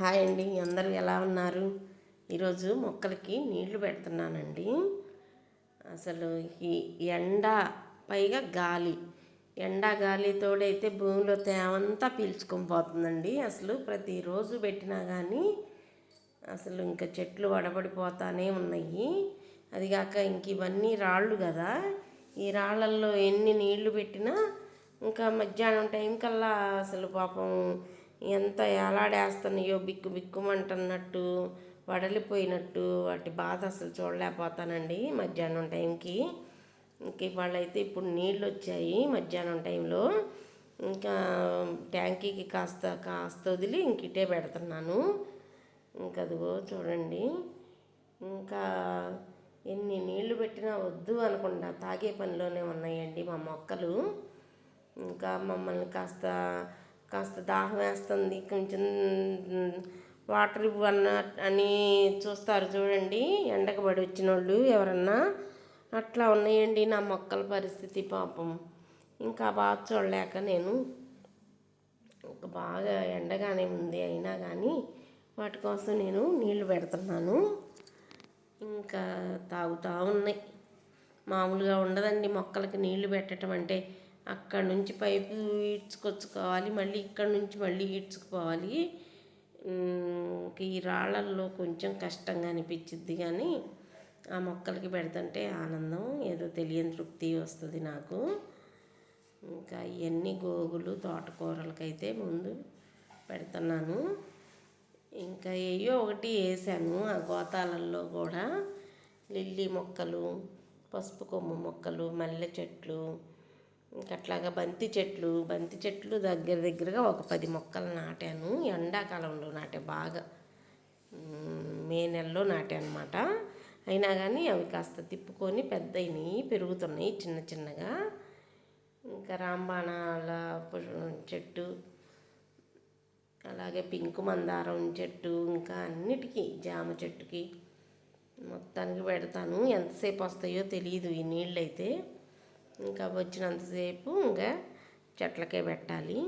Hi అండి అందరూ ఎలా ఉన్నారు? ఈరోజు మొక్కలకి నీళ్ళు పెడుతున్నానండి. అసలు ఈ ఎండ పైగా గాలి. ఎండ గాలి తోడైతే భూమిలో తేమంతా పీల్చుకొని పోతుందండి. అసలు ప్రతిరోజు పెట్టినా కానీ అసలు ఇంకా చెట్లు వడబడిపోతానే ఉన్నాయి. అది కాక ఇంక ఇవన్నీ రాళ్ళు కదా. ఈ రాళ్ళల్లో ఎన్ని నీళ్ళు పెట్టినా ఇంకా మధ్యాహ్నం టైం కల్లా అసలు పాపం ఎంత ఏలాడేస్తున్నాయో బిక్కు బిక్కుమంటున్నట్టు వడలిపోయినట్టు వాటి బాధ అసలు చూడలేకపోతానండి మధ్యాహ్నం టైంకి. ఇంక ఇవాళ అయితే ఇప్పుడు నీళ్ళు వచ్చాయి మధ్యాహ్నం టైంలో. ఇంకా ట్యాంకీకి కాస్త కాస్త వదిలి ఇంక ఇటే పెడుతున్నాను. ఇంకా అదిగో చూడండి. ఇంకా ఎన్ని నీళ్ళు పెట్టినా వద్దు అనకుండా తాగే పనిలోనే ఉన్నాయండి మా మొక్కలు. ఇంకా మమ్మల్ని కాస్త కాస్త దాహం వేస్తుంది. కొంచెం వాటర్ ఇవ్వన్న అని చూస్తారు చూడండి. ఎండకు పడి వచ్చిన వాళ్ళు ఎవరన్నా. అట్లా ఉన్నాయండి నా మొక్కల పరిస్థితి పాపం. ఇంకా బాగా చూడలేక నేను ఒక బాగా ఎండగానే ఉంది అయినా కానీ వాటి కోసం నేను నీళ్ళు పెడుతున్నాను. ఇంకా తాగుతూ ఉన్నాయి. మామూలుగా ఉండదండి మొక్కలకి నీళ్ళు పెట్టడం అంటే అక్కడ నుంచి పైపు ఈడ్చుకొచ్చుకోవాలి మళ్ళీ ఇక్కడ నుంచి మళ్ళీ ఈడ్చుకుపోవాలి. ఈ రాళ్ళల్లో కొంచెం కష్టంగా అనిపించిద్ది కానీ ఆ మొక్కలకి పెడుతుంటే ఆనందం ఏదో తెలియని తృప్తి వస్తుంది నాకు. ఇంకా ఇవన్నీ గోగులు తోటకూరలకైతే ముందు పెడుతున్నాను. ఇంకా ఏయో ఒకటి వేసాను ఆ గోతాలల్లో కూడా. లిల్లీ మొక్కలు పసుపు కొమ్ము మొక్కలు మల్లె చెట్లు అట్లాగా బంతి చెట్లు బంతి చెట్లు దగ్గర దగ్గరగా ఒక పది మొక్కలు నాటాను. ఎండాకాలంలో నాటే బాగా. మే నెలలో నాటానమాట. అనమాట అయినా కానీ అవి కాస్త తిప్పుకొని పెద్దయినాయి పెరుగుతున్నాయి చిన్న చిన్నగా. ఇంకా రాంబాణాల చెట్టు అలాగే పింక్ మందారం చెట్టు ఇంకా అన్నిటికీ జామ చెట్టుకి మొత్తానికి పెడతాను. ఎంతసేపు వస్తాయో తెలియదు ఈ నీళ్ళు అయితే ఇంకా వచ్చినంతసేపు ఇంకా చెట్లకే పెట్టాలి.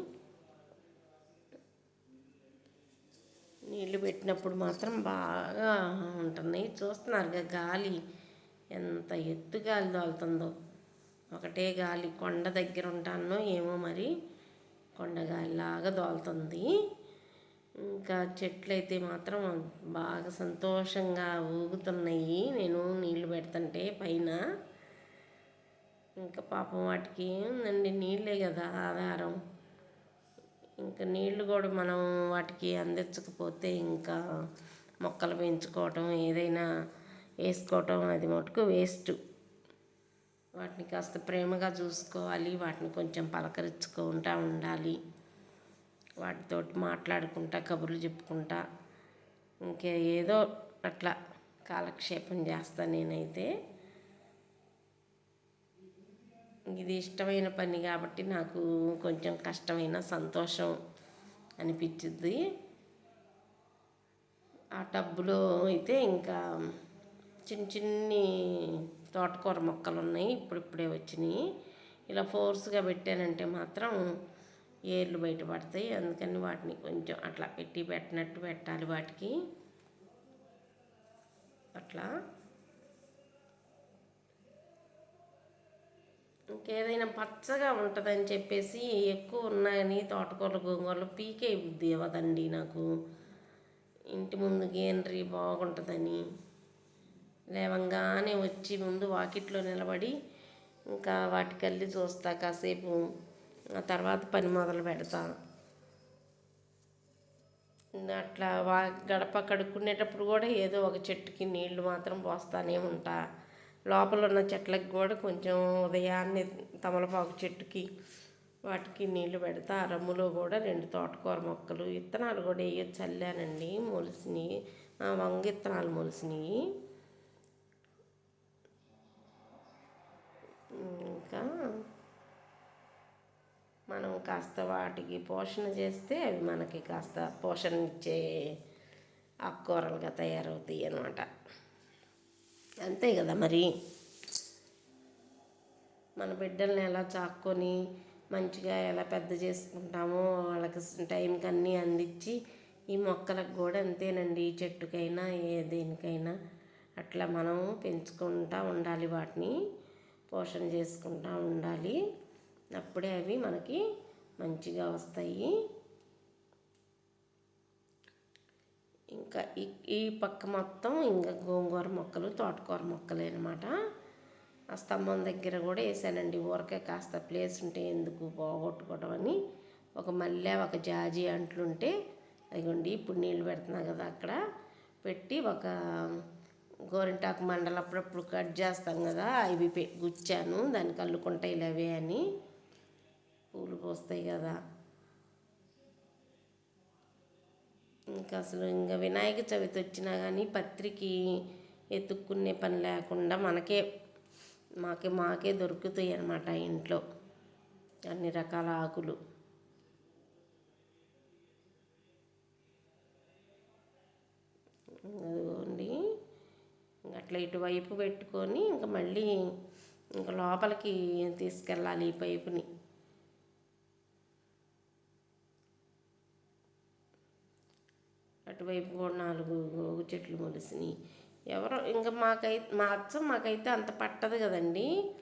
నీళ్ళు పెట్టినప్పుడు మాత్రం బాగా ఉంటున్నాయి చూస్తున్నారుగా గాలి ఎంత ఎత్తు గాలి తోలుతుందో ఒకటే గాలి కొండ దగ్గర ఉంటానో ఏమో మరి కొండ గాలిలాగా దోలుతుంది ఇంకా చెట్లు అయితే మాత్రం బాగా సంతోషంగా ఊగుతున్నాయి. నేను నీళ్ళు పెడుతుంటే పైన ఇంకా పాపం వాటికి ఏముందండి నీళ్ళే కదా ఆధారం. ఇంకా నీళ్ళు కూడా మనం వాటికి అందించకపోతే ఇంకా మొక్కలు పెంచుకోవటం ఏదైనా వేసుకోవటం అది మటుకు వేస్ట్. వాటిని కాస్త ప్రేమగా చూసుకోవాలి వాటిని కొంచెం పలకరించుకుంటూ ఉండాలి. వాటితోటి మాట్లాడుకుంటా కబుర్లు చెప్పుకుంటా. ఇంకే ఏదో అట్లా కాలక్షేపం చేస్తా నేనైతే. ఇది ఇష్టమైన పని కాబట్టి నాకు కొంచెం కష్టమైన సంతోషం అనిపించింది ఆ టబ్బులో అయితే ఇంకా చిన్న చిన్ని తోటకూర మొక్కలు ఉన్నాయి ఇప్పుడిప్పుడే వచ్చినాయి. ఇలా ఫోర్స్గా పెట్టానంటే మాత్రం ఏర్లు బయటపడతాయి. అందుకని వాటిని కొంచెం అట్లా పెట్టి పెట్టినట్టు పెట్టాలి వాటికి. అట్లా. ఇంకేదైనా పచ్చగా ఉంటుందని చెప్పేసి ఎక్కువ ఉన్నాయని తోటకూర గోంగూరలు పీకే బుద్ధి ఇవ్వదండి నాకు. ఇంటి ముందు గ్రీనరీ బాగుంటుందని లేవంగానే వచ్చి ముందు వాకిట్లో నిలబడి ఇంకా వాటికల్లి చూస్తా కాసేపు. ఆ తర్వాత పని మొదలు పెడతా. అట్లా వా గడప కడుక్కునేటప్పుడు కూడా ఏదో ఒక చెట్టుకి నీళ్ళు మాత్రం పోస్తానే ఉంటా. లోపల ఉన్న చెట్లకు కూడా కొంచెం ఉదయాన్నే తమలపాకు చెట్టుకి వాటికి నీళ్ళు పెడతా ఆ రమ్ములో కూడా రెండు తోటకూర మొక్కలు విత్తనాలు కూడా వేయో చల్లానండి మొలిసినాయి వంగ విత్తనాలు మొలిసినాయి ఇంకా మనం కాస్త వాటికి పోషణ చేస్తే అవి మనకి కాస్త పోషణ ఇచ్చే ఆకుకూరలుగా తయారవుతాయి అన్నమాట. అంతే కదా మరి. మన బిడ్డల్ని ఎలా చాక్కొని మంచిగా ఎలా పెద్ద చేసుకుంటామో వాళ్ళకి టైంకి అన్నీ అందించి ఈ మొక్కలకు కూడా అంతేనండి. ఈ చెట్టుకైనా ఏ దేనికైనా అట్లా మనం పెంచుకుంటూ ఉండాలి వాటిని. పోషణ చేసుకుంటూ ఉండాలి. అప్పుడే అవి మనకి మంచిగా వస్తాయి. ఇంకా ఈ ఈ పక్క మొత్తం ఇంకా గోంగూర మొక్కలు తోటకూర మొక్కలే అనమాట ఆ స్తంభం దగ్గర కూడా వేసానండి. ఊరకే కాస్త ప్లేస్ ఉంటే ఎందుకు పోగొట్టుకోవడం అని. ఒక మల్లె ఒక జాజి అంట్లుంటే అదిగోండి ఇప్పుడు నీళ్ళు పెడుతున్నా కదా అక్కడ పెట్టి ఒక గోరింటాకు మండలు అప్పుడప్పుడు కట్ చేస్తాం కదా అవి పె గుచ్చాను దానికి అల్లుకుంటాయి అవే అని. పూలు పోస్తాయి కదా. ఇంకా అసలు ఇంకా వినాయక చవితి వచ్చినా కానీ పత్రికి ఎత్తుక్కునే పని లేకుండా మనకే మాకే మాకే దొరుకుతాయి అన్నమాట ఇంట్లో. అన్ని రకాల ఆకులు. అదిగోండి. అట్లా ఇటువైపు పెట్టుకొని ఇంకా మళ్ళీ ఇంకా లోపలికి తీసుకెళ్ళాలి ఈ పైపుని. అటువైపు కూడా నాలుగు గోగు చెట్లు మొలిసినాయి. ఎవరో ఇంకా మాకైతే మా అచ్చం మాకైతే అంత పట్టదు కదండి.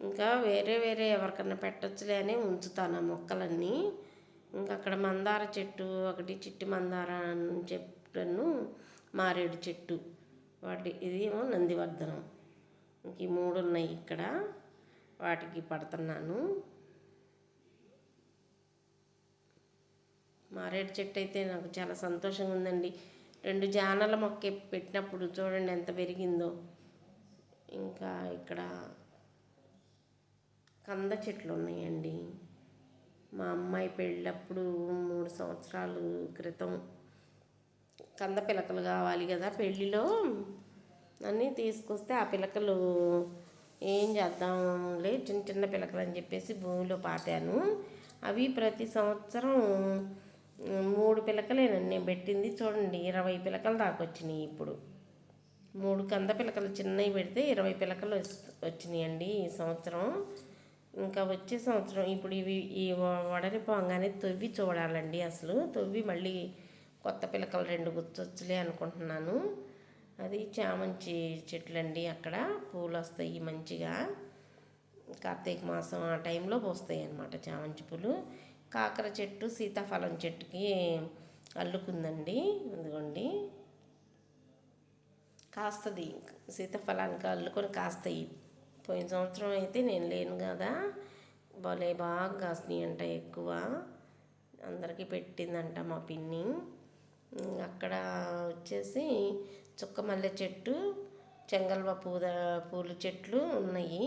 ఇంకా వేరే వేరే ఎవరికన్నా పెట్టచ్చులే అని ఉంచుతాను ఆ మొక్కలన్నీ. ఇంకా అక్కడ మందార చెట్టు ఒకటి చిట్టి మందార చెట్టును మారేడు చెట్టు. వాటి ఇదేమో నందివర్ధనం. ఇంక ఈ మూడు ఉన్నాయి ఇక్కడ. వాటికి పడుతున్నాను. మారేడు చెట్టు అయితే నాకు చాలా సంతోషంగా ఉందండి. రెండు జానల మొక్క పెట్టినప్పుడు చూడండి ఎంత పెరిగిందో. ఇంకా ఇక్కడ కంద చెట్లు ఉన్నాయండి. మా అమ్మాయి పెళ్ళప్పుడు మూడు సంవత్సరాలు క్రితం కంద పిలకలు కావాలి కదా పెళ్ళిలో. అన్నీ తీసుకొస్తే ఆ పిలకలు ఏం చేద్దాంలే చిన్న చిన్న పిలకలు అని చెప్పేసి భూమిలో పాతాను. అవి ప్రతి సంవత్సరం మూడు పిలకలేనండి. నేను పెట్టింది చూడండి ఇరవై పిలకలు దాకా వచ్చినాయి ఇప్పుడు. మూడు కంద పిలకలు చిన్నవి పెడితే ఇరవై పిలకలు వచ్చినాయండి ఈ సంవత్సరం. ఇంకా వచ్చే సంవత్సరం ఇప్పుడు ఇవి ఈ వడని పోగానే తొవ్వి చూడాలండి అసలు. తొవ్వి మళ్ళీ కొత్త పిలకలు రెండు గుర్తొచ్చులే అనుకుంటున్నాను. అది చామంచి చెట్లండి అక్కడ. పూలు వస్తాయి మంచిగా. కార్తీక మాసం ఆ టైంలో పోస్తాయి అన్నమాట చామంతి పూలు. కాకర చెట్టు సీతాఫలం చెట్టుకి అల్లుకుందండి. అందుకోండి కాస్తుంది. సీతాఫలానికి అల్లుకొని కాస్తాయి. పోయిన సంవత్సరం అయితే నేను లేను కదా. భలే బాగా కాసినాయి అంట ఎక్కువ. అందరికీ పెట్టిందంట మా పిన్ని. అక్కడ వచ్చేసి చుక్క మల్లె చెట్టు చెంగల్వ పూద పూల చెట్లు ఉన్నాయి.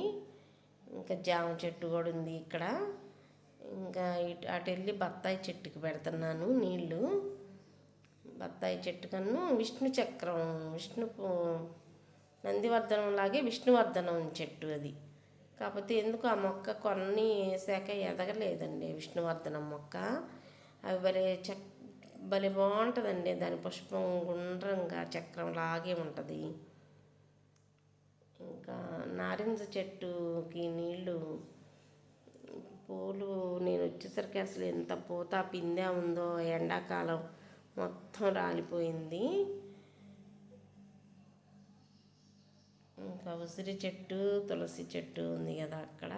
ఇంకా జామ చెట్టు కూడా ఉంది ఇక్కడ. ఇంకా ఇటు అటు వెళ్ళి బత్తాయి చెట్టుకి పెడుతున్నాను నీళ్ళు. బత్తాయి చెట్టు కన్ను విష్ణు చక్రం విష్ణు నందివర్ధనం లాగే విష్ణువర్ధనం చెట్టు అది. కాకపోతే ఎందుకు ఆ మొక్క కొన్ని శాఖ ఎదగలేదండి విష్ణువర్ధనం మొక్క. అవి భలే చక్ భలే బాగుంటుందండి దాని పుష్పం గుండ్రంగా చక్రం లాగే ఉంటుంది. ఇంకా నారింజ చెట్టుకి నీళ్ళు పూలు నేను వచ్చేసరికి అసలు ఎంత పూత పిందె ఉందో ఎండాకాలం మొత్తం రాలిపోయింది. ఇంకా ఉసిరి చెట్టు తులసి చెట్టు ఉంది కదా అక్కడ.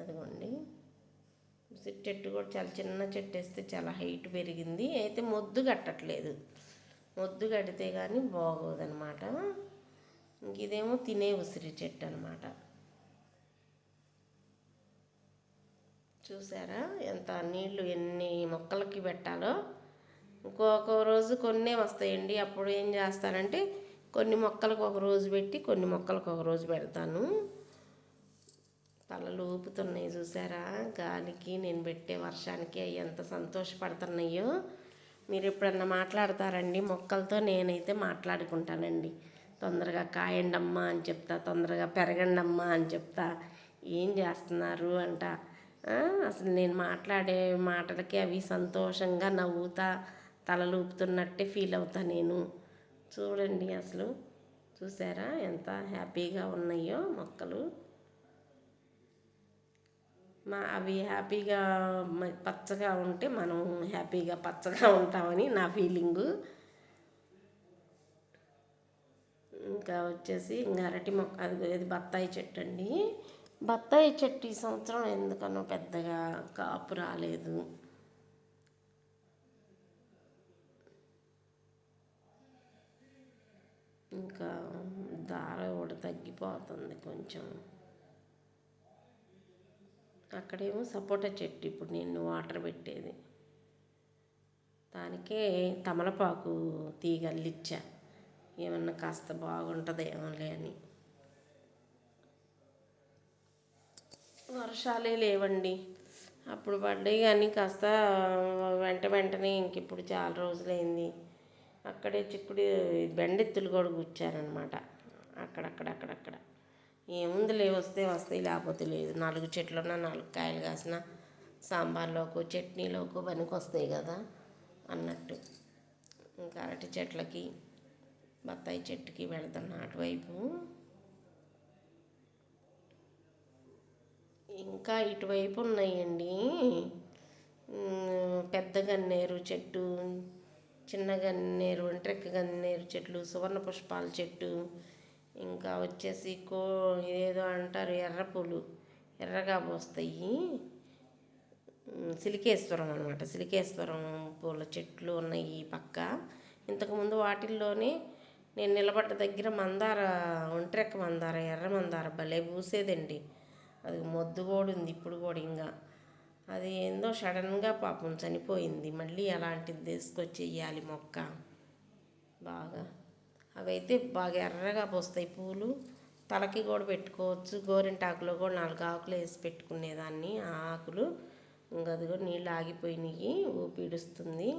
అదిగోండి. ఉసిరి చెట్టు కూడా చాలా చిన్న చెట్టు వేస్తే చాలా హైట్ పెరిగింది. అయితే మొద్దు కట్టట్లేదు. మొద్దు కడితే కానీ బాగోదనమాట ఇంక ఇదేమో తినే ఉసిరి చెట్టు అనమాట చూసారా? ఎంత నీళ్ళు ఎన్ని మొక్కలకి పెట్టాలో. ఇంకొక రోజు కొన్నే వస్తాయండి. అప్పుడు ఏం చేస్తానంటే కొన్ని మొక్కలకు ఒక రోజు పెట్టి కొన్ని మొక్కలకు ఒక రోజు పెడతాను. తలలు ఊపుతున్నాయి చూసారా? గాలికి నేను పెట్టే వర్షానికి అవి ఎంత సంతోషపడుతున్నాయో. మీరు ఎప్పుడన్నా మాట్లాడతారండి? మొక్కలతో నేనైతే మాట్లాడుకుంటానండి. తొందరగా కాయండమ్మా అని చెప్తా తొందరగా పెరగండమ్మా అని చెప్తా. ఏం చేస్తున్నారు అంట. అసలు నేను మాట్లాడే మాటలకి అవి సంతోషంగా నవ్వుతా తలలూపుతున్నట్టే ఫీల్ అవుతా నేను. చూడండి అసలు చూసారా ఎంత హ్యాపీగా ఉన్నాయో మొక్కలు. మా అవి హ్యాపీగా పచ్చగా ఉంటే మనం హ్యాపీగా పచ్చగా ఉంటామని నా ఫీలింగు. ఇంకా వచ్చేసి ఇంకా అరటి మొక్క అది బత్తాయి చెట్టు అండి. బత్తాయి చెట్టు ఈ సంవత్సరం ఎందుకనో పెద్దగా కాపు రాలేదు. ఇంకా దార కూడా తగ్గిపోతుంది కొంచెం. అక్కడేమో సపోటా చెట్టు ఇప్పుడు నేను వాటర్ పెట్టేది. దానికే తమలపాకు తీగల్లిచ్చా ఏమన్నా కాస్త బాగుంటుందేమోలే అని. వర్షాలే లేవండి. అప్పుడు పడ్డాయి కానీ కాస్త వెంట వెంటనే ఇంక ఇప్పుడు చాలా రోజులైంది. అక్కడే చిక్కుడు బెండెత్తులు కూడా కూర్చారనమాట అక్కడక్కడ అక్కడక్కడ. ఏముంది వస్తే వస్తాయి లేకపోతే లేదు. నాలుగు చెట్లున్నా నాలుగు కాయలు కాసిన సాంబార్లోకి చట్నీలోకి పనికి వస్తాయి కదా అన్నట్టు. ఇంకా అరటి చెట్లకి బత్తాయి చెట్టుకి వెళ్తున్నా అటువైపు ఇంకా ఇటువైపు ఉన్నాయండి. పెద్ద గన్నేరు చెట్టు చిన్న గన్నేరు ఒంట్రెక్క గన్నేరు చెట్లు సువర్ణ పుష్పాల చెట్టు ఇంకా వచ్చేసి కో ఏదో అంటారు ఎర్ర పూలు ఎర్రగా పోస్తాయి. సిలికేశ్వరం అనమాట సిలికేశ్వరం పూల చెట్లు ఉన్నాయి ఈ పక్క. ఇంతకుముందు వాటిల్లోనే నేను నిలబడ్డ దగ్గర మందార ఒంట్రెక్క మందార ఎర్ర మందార భలే పూసేదండి. అది మొద్దు కూడా ఉంది ఇప్పుడు కూడా ఇంకా. అది ఏందో సడన్గా పాపం చనిపోయింది. మళ్ళీ అలాంటిది తీసుకొచ్చి వెయ్యాలి మొక్క. బాగా. అవైతే బాగా ఎర్రగా పోస్తాయి పూలు. తలకి కూడా పెట్టుకోవచ్చు. గోరింటాకులో కూడా నాలుగు ఆకులు వేసి పెట్టుకునేదాన్ని. ఆ ఆకులు ఇంకా అది కూడా నీళ్ళు ఆగిపోయినాయి. ఊపిడుస్తుంది.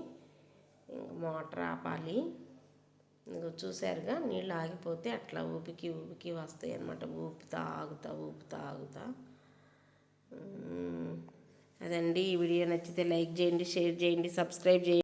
ఇంక మోటార్ ఆపాలి. ఇంకో చూసారుగా నీళ్ళు ఆగిపోతే అట్లా ఊపికి ఊపికి వస్తాయి అనమాట ఊపుతా ఆగుతా ఊపుతా ఆగుతా. అదండి. ఈ వీడియో నచ్చితే లైక్ చేయండి షేర్ చేయండి సబ్స్క్రైబ్ చేయండి.